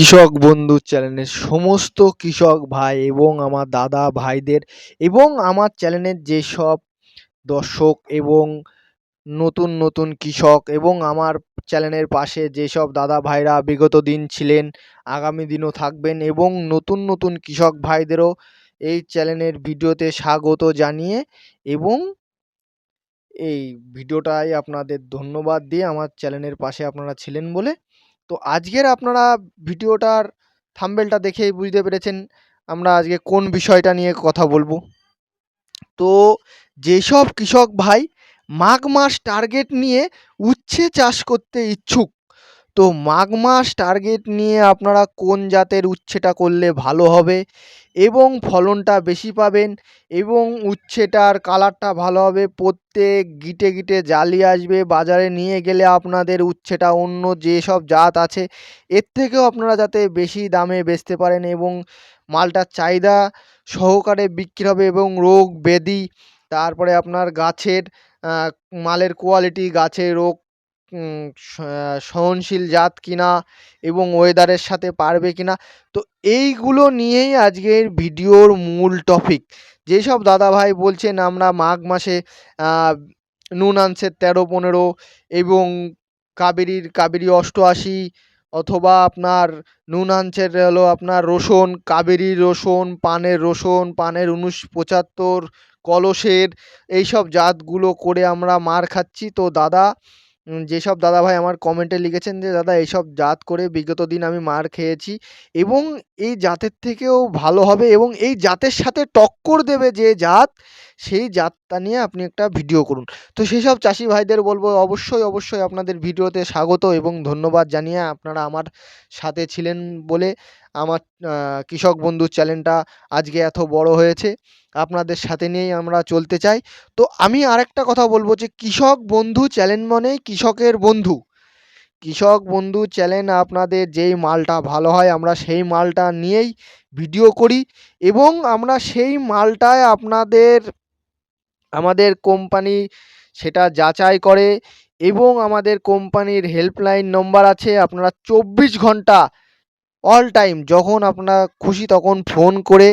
কৃষক বন্ধু চ্যানেলের সমস্ত কৃষক ভাই এবং আমার দাদা ভাইদের এবং আমার চ্যানেলের যেসব দর্শক এবং নতুন নতুন কৃষক এবং আমার চ্যানেলের পাশে যেসব দাদা ভাইরা বিগত দিন ছিলেন, আগামী দিনও থাকবেন এবং নতুন নতুন কৃষক ভাইদেরও এই চ্যানেলের ভিডিওতে স্বাগত জানিয়ে এবং এই ভিডিওটাই আপনাদের ধন্যবাদ দিয়ে আমার চ্যানেলের পাশে আপনারা ছিলেন বলে তো আজকের আপনারা ভিডিওটার থাম্বেলটা দেখেই বুঝতে পেরেছেন আমরা আজকে কোন বিষয়টা নিয়ে কথা বলব। তো যেসব কৃষক ভাই মাঘ মাস টার্গেট নিয়ে উচ্ছে চাষ করতে ইচ্ছুক তো মাঘ মাস টার্গেট নিয়ে আপনারা কোন জাতের উচ্ছেটা করলে ভালো হবে এবং ফলনটা বেশি পাবেন এবং উচ্ছেটার কালারটা ভালো হবে। প্রত্যেক গিটে গিটে জালি আসবে, বাজারে নিয়ে গেলে আপনাদের উচ্ছেটা অন্য যেসব জাত আছে, এর থেকেও আপনারা যাতে বেশি দামে বেচতে পারেন এবং মালটার চাহিদা সহকারে বিক্রি হবে এবং রোগ ব্যাধি, তারপরে আপনার গাছের মালের কোয়ালিটি গাছের রোগ সহনশীল জাত কিনা এবং ওয়েদারের সাথে পারবে কিনা। তো এইগুলো নিয়েই আজকের ভিডিওর মূল টপিক যেসব দাদা ভাই বলছেন, আমরা মাঘ মাসে নুন আনছের তেরো, পনেরো এবং কাবেরীর, কাবেরী অষ্টআশি অথবা আপনার নুন আনছের হলো আপনার রসুন, কাবেরী রসুন, পানের রসুন, পানের উনিশ, পঁচাত্তর, কলসের, এইসব জাতগুলো করে আমরা মার খাচ্ছি। তো দাদা যেসব দাদা ভাই আমার কমেন্টে লিখেছেন যে, দাদা, এইসব জাত করে বিগত দিন আমি মার খেয়েছি এবং এই জাতের থেকেও ভালো হবে এবং এই জাতের সাথে টক্কর দেবে যে জাত, সেই জাতটা নিয়ে আপনি একটা ভিডিও করুন। তো সেসব চাষি ভাইদের বলব, অবশ্যই অবশ্যই আপনাদের ভিডিওতে স্বাগত এবং ধন্যবাদ জানিয়ে আপনারা আমার সাথে ছিলেন বলে আমার কৃষক বন্ধু চ্যানেলটা আজকে এত বড় হয়েছে। আপনাদের সাথে নিয়েই আমরা চলতে চাই। তো আমি আরেকটা কথা বলব যে, কৃষক বন্ধু চ্যানেল মানে কৃষকের বন্ধু। কৃষক বন্ধু চ্যানেল আপনাদের যেই মালটা ভালো হয়, আমরা সেই মালটা নিয়েই ভিডিও করি এবং আমরা সেই মালটায় আপনাদের, আমাদের কোম্পানি সেটা যাচাই করে এবং আমাদের কোম্পানির হেল্পলাইন নম্বর আছে, আপনারা চব্বিশ ঘণ্টা অল টাইম যখন আপনারা খুশি তখন ফোন করে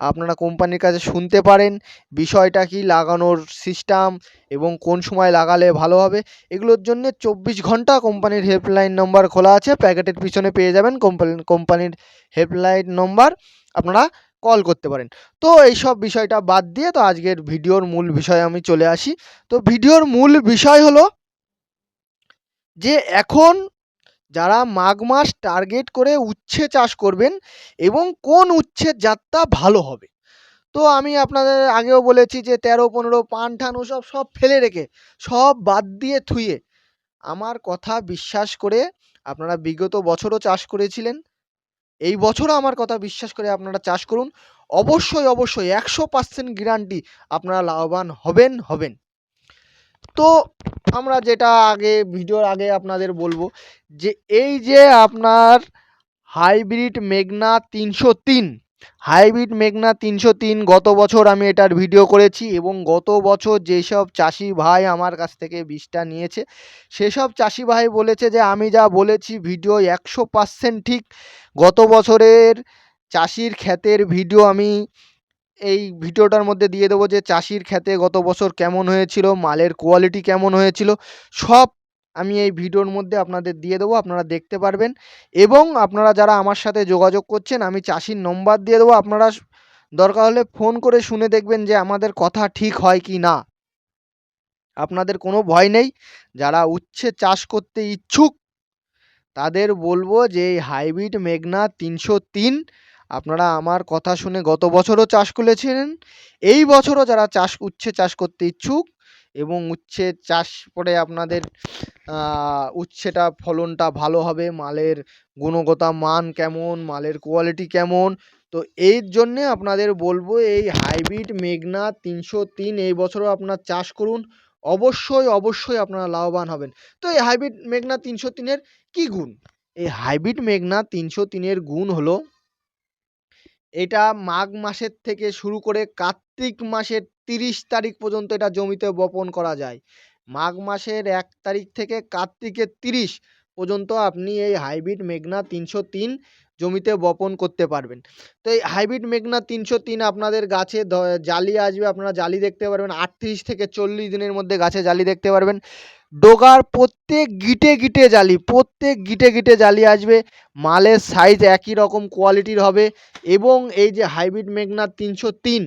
আপনারা কোম্পানির কাছে শুনতে পারেন, বিষয়টা কি লাগানোর সিস্টেম এবং কোন সময় লাগালে ভালো হবে, এগুলোর জন্য চব্বিশ ঘণ্টা কোম্পানির হেল্পলাইন নম্বর খোলা আছে, প্যাকেটের পিছনে পেয়ে যাবেন কোম্পানি কোম্পানির হেল্পলাইন নম্বর আপনারা কল করতে পারেন। তো এইসব বিষয়টা বাদ দিয়ে তো আজকের ভিডিওর মূল বিষয়ে আমি চলে আসি। তো ভিডিওর মূল বিষয় হলো যে এখন যারা মাঘ মাস টার্গেট করে উচ্ছে চাষ করবেন এবং কোন উচ্ছের জাতটা ভালো হবে। তো আমি আপনাদের আগেও বলেছি যে তেরো, পনেরো পান ঠান ওসব সব ফেলে রেখে সব বাদ দিয়ে থুয়ে আমার কথা বিশ্বাস করে আপনারা বিগত বছরও চাষ করেছিলেন। এই বছরও আমার কথা বিশ্বাস করে আপনারা চাষ করুন। অবশ্যই অবশ্যই একশো পার্সেন্ট গ্যারান্টি আপনারা লাভবান হবেন হবেন। তো আমরা যেটা আগে, ভিডিওর আগে আপনাদের বলব যে এই যে আপনার হাইব্রিড মেঘনা তিনশো তিন, হাইব্রিড মেঘনা তিনশো তিন গত বছর আমি এটার ভিডিও করেছি এবং গত বছর যেসব চাষি ভাই আমার কাছ থেকে বীজটা নিয়েছে, সেসব চাষি ভাই বলেছে যে আমি যা বলেছি ভিডিও একশো পার্সেন্ট ঠিক। গত বছরের চাষির ক্ষেতের ভিডিও আমি এই ভিডিওটার মধ্যে দিয়ে দেবো যে চাষির ক্ষেতে গত বছর কেমন হয়েছিল, মালের কোয়ালিটি কেমন হয়েছিল, সব আমি এই ভিডিওর মধ্যে আপনাদের দিয়ে দেবো, আপনারা দেখতে পারবেন। এবং আপনারা যারা আমার সাথে যোগাযোগ করছেন, আমি চাষির নম্বর দিয়ে দেবো, আপনারা দরকার হলে ফোন করে শুনে দেখবেন যে আমাদের কথা ঠিক হয় কি না। আপনাদের কোনো ভয় নেই, যারা উচ্ছে চাষ করতে ইচ্ছুক, তাদের বলব যে হাইব্রিড মেঘনা তিনশো তিন আপনারা আমার কথা শুনে গত বছরও চাষ করেছিলেন, এই বছরও যারা চাষ, উচ্ছে চাষ করতে ইচ্ছুক এবং উচ্ছে চাষ করে আপনাদের উচ্ছেটা, ফলনটা ভালো হবে, মালের গুণগত মান কেমন, মালের কোয়ালিটি কেমন, তো এর জন্যে আপনাদের বলব এই হাইব্রিড মেঘনা তিনশো তিন এই বছরও আপনার চাষ করুন, অবশ্যই অবশ্যই আপনারা লাভবান হবেন। তো এই হাইব্রিড মেঘনা তিনশো তিনের কী গুণ? এই হাইব্রিড মেঘনা তিনশো তিনের গুণ হলো এটা মাঘ মাসের থেকে শুরু করে কার্তিক মাসের তিরিশ তারিখ পর্যন্ত এটা জমিতে বপন করা যায়। মাঘ মাসের এক তারিখ থেকে কার্তিকের তিরিশ পর্যন্ত আপনি এই হাইব্রিড মেঘনা তিনশো তিন জমিতে বপন করতে পারবেন। তো এই হাইব্রিড মেঘনা তিনশো তিন আপনাদের গাছে জালি আসবে, আপনারা জালি দেখতে পারবেন। আটত্রিশ থেকে চল্লিশ দিনের মধ্যে গাছে জালি দেখতে পারবেন। ডোগার প্রত্যেক গিটে গিটে জালি, প্রত্যেক গিটে গিটে জালি আসবে। মালের সাইজ একই রকম কোয়ালিটির হবে এবং এই যে হাইব্রিড মেঘনা তিনশো তিন,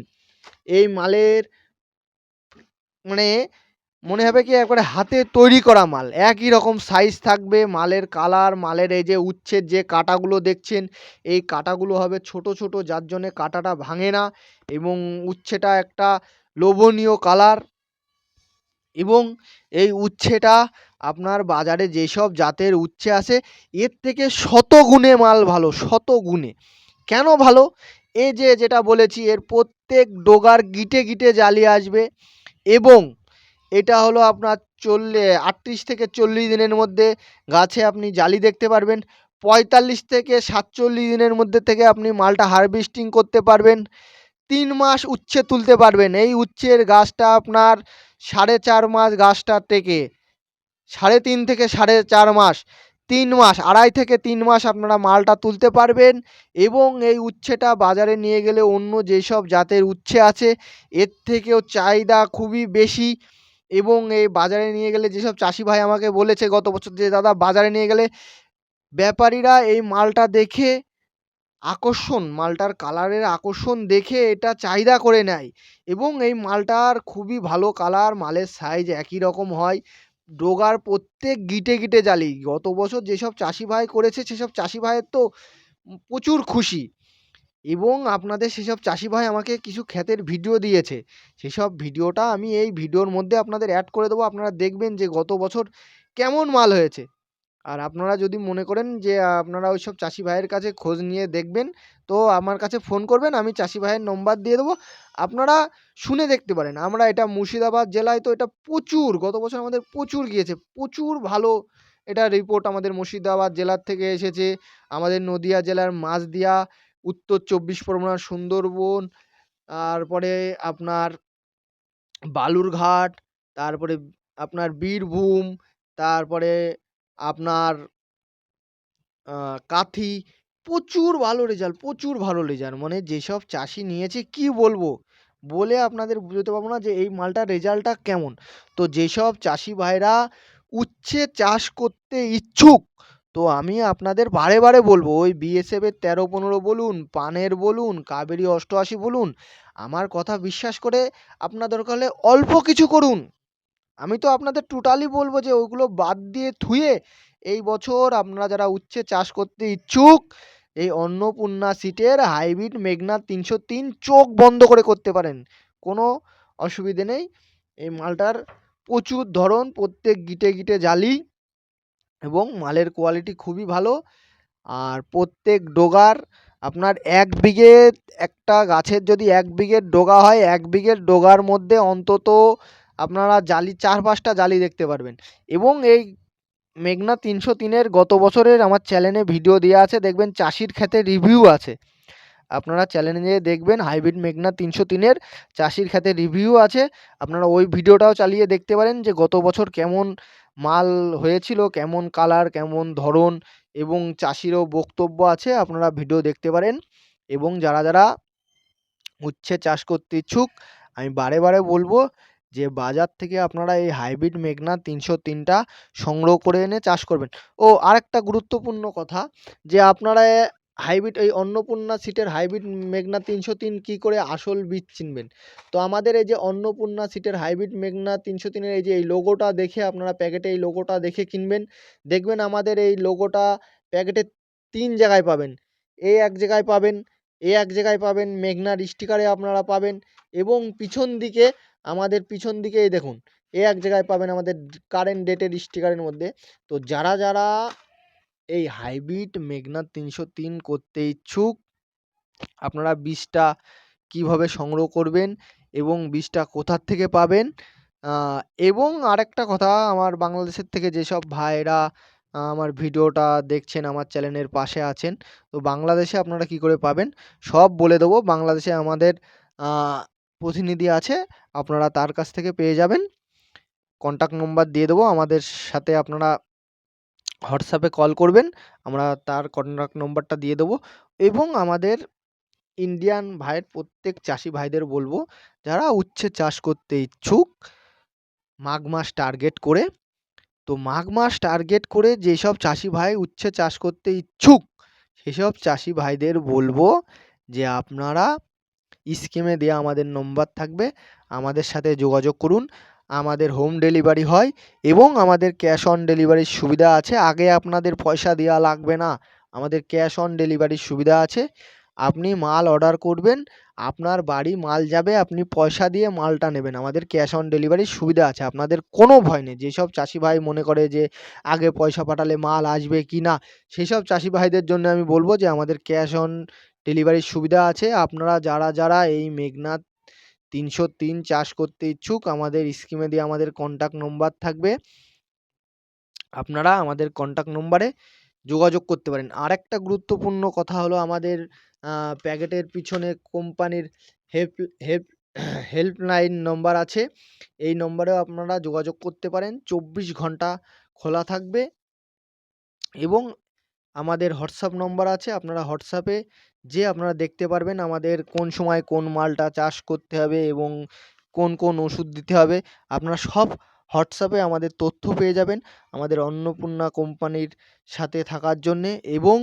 এই মালের মানে মনে হবে কি একবারে হাতে তৈরি করা মাল। একই রকম সাইজ থাকবে, মালের কালার মালের এই যে উচ্ছের যে কাঁটাগুলো দেখছেন, এই কাঁটাগুলো হবে ছোট ছোট, যার জন্যে কাঁটাটা ভাঙে না এবং উচ্ছেটা একটা লোভনীয় কালার এবং এই উচ্ছেটা আপনার বাজারে যেসব জাতের উচ্ছে আছে এর থেকে শত গুণে মাল ভালো শত গুণে কেন ভালো? এই যে যেটা বলেছি, এর প্রত্যেক ডোগার গিটে গিটে জালি আসবে এবং এটা হলো আপনার চল্লি, আটত্রিশ থেকে চল্লিশ দিনের মধ্যে গাছে আপনি জালি দেখতে পারবেন। পঁয়তাল্লিশ থেকে সাতচল্লিশ দিনের মধ্যে থেকে আপনি মালটা হারভেস্টিং করতে পারবেন। তিন মাস উচ্ছে তুলতে পারবেন। এই উচ্ছের গাছটা আপনার সাড়ে চার মাস গাছটা থেকে সাড়ে তিন থেকে সাড়ে চার মাস, তিন মাস, আড়াই থেকে তিন মাস আপনারা মালটা তুলতে পারবেন এবং এই উচ্ছেটা বাজারে নিয়ে গেলে অন্য যেসব জাতের উচ্ছে আছে, এর থেকেও চাহিদা খুবই বেশি। এবং এই বাজারে নিয়ে গেলে যেসব চাষি ভাই আমাকে বলেছে গত বছর যে, দাদা, বাজারে নিয়ে গেলে ব্যাপারীরা এই মালটা দেখে আকর্ষণ, মালটার কালারের আকর্ষণ দেখে এটা চাহিদা করে নেয়। এবং এই মালটার খুবই ভালো কালার, মালের সাইজ একই রকম হয়। ডোগার প্রত্যেক গিটে গিটে জালি গত বছর যেসব চাষি ভাই করেছে, সেসব চাষি ভাইয়ের তো প্রচুর খুশি। এবং আপনাদের সেসব চাষি ভাই আমাকে কিছু ক্ষেতের ভিডিও দিয়েছে। সেসব ভিডিওটা আমি এই ভিডিওর মধ্যে আপনাদের অ্যাড করে দেবো। আপনারা দেখবেন যে গত বছর কেমন মাল হয়েছে। আর আপনারা যদি মনে করেন যে আপনারা ওইসব চাষি ভাইয়ের কাছে খোঁজ নিয়ে দেখবেন, তো আমার কাছে ফোন করবেন, আমি চাষি ভাইয়ের নম্বর দিয়ে দেবো। আপনারা শুনে দেখতে পারেন। আমরা এটা মুর্শিদাবাদ জেলায় তো এটা প্রচুর, গত বছর আমাদের প্রচুর গিয়েছে। প্রচুর ভালো এটা রিপোর্ট আমাদের মুর্শিদাবাদ জেলার থেকে এসেছে। আমাদের নদিয়া জেলার মাঝদিয়া উত্তর চব্বিশ পরগনার সুন্দরবন, তারপরে আপনার বালুরঘাট, তারপরে আপনার বীরভূম, তারপরে আপনার কাথি। প্রচুর ভালো রেজাল্ট প্রচুর ভালো রেজাল্ট মানে যেসব চাষি নিয়েছে, কি বলব? বলে আপনাদের বুঝতে পারব না যে এই মালটার রেজাল্টটা কেমন। তো যেসব চাষি ভাইরা উচ্ছে চাষ করতে ইচ্ছুক তো আমি আপনাদের বারে বারে বলব, ওই বিএসএফ এর তেরো পনেরো বলুন, পানের বলুন, কাবেরী অষ্টআশি বলুন, আমার কথা বিশ্বাস করে আপনার দরকার হলে অল্প কিছু করুন। আমি তো আপনাদের টোটালি বলব যে ওইগুলো বাদ দিয়ে থুয়ে এই বছর আপনারা যারা উচ্ছে চাষ করতে ইচ্ছুক, এই অন্নপূর্ণা সিটের হাইব্রিড মেঘনা তিনশো তিন চোখ বন্ধ করে করতে পারেন। কোনো অসুবিধে নেই। এই মালটার প্রচুর ধরন, প্রত্যেক গিটে গিটে জালি। এবং মালের কোয়ালিটি খুবই ভালো। আর প্রত্যেক ডোগার আপনার এক বিঘে একটা গাছের যদি এক বিঘের ডোগা হয়, এক বিঘের ডোগার মধ্যে অন্তত আপনারা জালি, চার পাঁচটা জালি দেখতে পারবেন। এবং এই মেঘনা তিনশো তিনের গত বছরের আমার চ্যানেলে ভিডিও দেওয়া আছে, দেখবেন চাষির ক্ষেতে রিভিউ আছে। আপনারা চ্যানেলে দেখবেন হাইব্রিড মেঘনা তিনশো তিনের চাষির ক্ষেতে রিভিউ আছে। আপনারা ওই ভিডিওটাও চালিয়ে দেখতে পারেন যে গত বছর কেমন মাল হয়েছিল, কেমন কালার, কেমন ধরন এবং চাষিরও বক্তব্য আছে, আপনারা ভিডিও দেখতে পারেন এবং যারা যারা উচ্ছে চাষ করতে ইচ্ছুক, আমি বারে বারে বলব যে বাজার থেকে আপনারা এই হাইব্রিড মেঘনা তিনশো তিনটা সংগ্রহ করে এনে চাষ করবেন। ও আরেকটা গুরুত্বপূর্ণ কথা যে আপনারা হাইব্রিড এই অন্নপূর্ণা সিটের হাইব্রিড মেঘনা তিনশো তিন কী করে আসল বীজ চিনবেন? তো আমাদের এই যে অন্নপূর্ণা সিটের হাইব্রিড মেঘনা তিনশো তিনের এই যে এই লোগোটা দেখে আপনারা প্যাকেটে এই লোগোটা দেখে কিনবেন। দেখবেন আমাদের এই লোগোটা প্যাকেটে তিন জায়গায় পাবেন। এ এক জায়গায় পাবেন, এ এক জায়গায় পাবেন, মেঘনার স্টিকারে আপনারা পাবেন এবং পিছন দিকে আমাদের পিছন দিকে এই দেখুন, এ এক জায়গায় পাবেন আমাদের কারেন্ট ডেটের স্টিকারের মধ্যে। তো যারা যারা এই হাইব্রিড মেঘনা তিনশো তিন করতে ইচ্ছুক। আপনারা বীজটা কীভাবে সংগ্রহ করবেন এবং বীজটা কোথার থেকে পাবেন? এবং আরেকটা কথা, আমার বাংলাদেশের থেকে যেসব ভাইরা আমার ভিডিওটা দেখছেন, আমার চ্যানেলের পাশে আছেন, তো বাংলাদেশে আপনারা কি করে পাবেন? সব বলে দেবো, বাংলাদেশে আমাদের প্রতিনিধি আছে, আপনারা তার কাছ থেকে পেয়ে যাবেন। কন্ট্যাক্ট নম্বর দিয়ে দেবো, আমাদের সাথে আপনারা হোয়াটসঅ্যাপে কল করবেন, আমরা তার কন্ট্যাক্ট নম্বরটা দিয়ে দেবো এবং আমাদের ইন্ডিয়ান ভাইয়ের প্রত্যেক চাষি ভাইদের বলব, যারা উচ্ছে চাষ করতে ইচ্ছুক, মাঘ মাস টার্গেট করে, তো মাঘ মাস টার্গেট করে যেসব চাষি ভাই উচ্ছে চাষ করতে ইচ্ছুক, সেসব চাষি ভাইদের বলব যে আপনারা স্কিমে দেওয়া আমাদের নম্বর থাকবে, আমাদের সাথে যোগাযোগ করুন। আমাদের হোম ডেলিভারি হয় এবং আমাদের ক্যাশ অন ডেলিভারির সুবিধা আছে। আগে আপনাদের পয়সা দেওয়া লাগবে না। আমাদের ক্যাশ অন ডেলিভারির সুবিধা আছে। আপনি মাল অর্ডার করবেন, আপনার বাড়ি মাল যাবে, আপনি পয়সা দিয়ে মালটা নেবেন। আমাদের ক্যাশ অন ডেলিভারির সুবিধা আছে, আপনাদের কোনো ভয় নেই। যেসব চাষি ভাই মনে করে যে আগে পয়সা পাঠালে মাল আসবে কি না সেই সব চাষি ভাইদের জন্য আমি বলব যে আমাদের ক্যাশ অন ডেলিভারির সুবিধা আছে। আপনারা যারা যারা এই মেঘনাথ তিনশো তিন চাষ করতে ইচ্ছুক, আমাদের স্কিমে দিয়ে আমাদের কন্ট্যাক্ট নম্বর থাকবে। আপনারা আমাদের কন্ট্যাক্ট নম্বরে যোগাযোগ করতে পারেন। আরেকটা গুরুত্বপূর্ণ কথা হলো আমাদের প্যাকেটের পিছনে কোম্পানির হেল্প হেল্প হেল্পলাইন নম্বর আছে। এই নম্বরেও আপনারা যোগাযোগ করতে পারেন। চব্বিশ ঘণ্টা খোলা থাকবে এবং আমাদের হোয়াটসঅ্যাপ নম্বর আছে। আপনারা হোয়াটসঅ্যাপে যেয়ে আপনারা দেখতে পারবেন আমাদের কোন সময় কোন মালটা চাষ করতে হবে এবং কোন কোন ওষুধ দিতে হবে, আপনারা সব হোয়াটসঅ্যাপে আমাদের তথ্য পেয়ে যাবেন আমাদের অন্নপূর্ণা কোম্পানির সাথে থাকার জন্যে এবং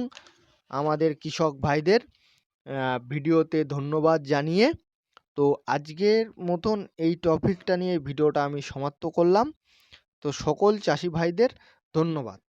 আমাদের কৃষক ভাইদের ভিডিওতে ধন্যবাদ জানিয়ে। তো আজকের মতন এই টপিকটা নিয়ে ভিডিওটা আমি সমাপ্ত করলাম। তো সকল চাষি ভাইদের ধন্যবাদ।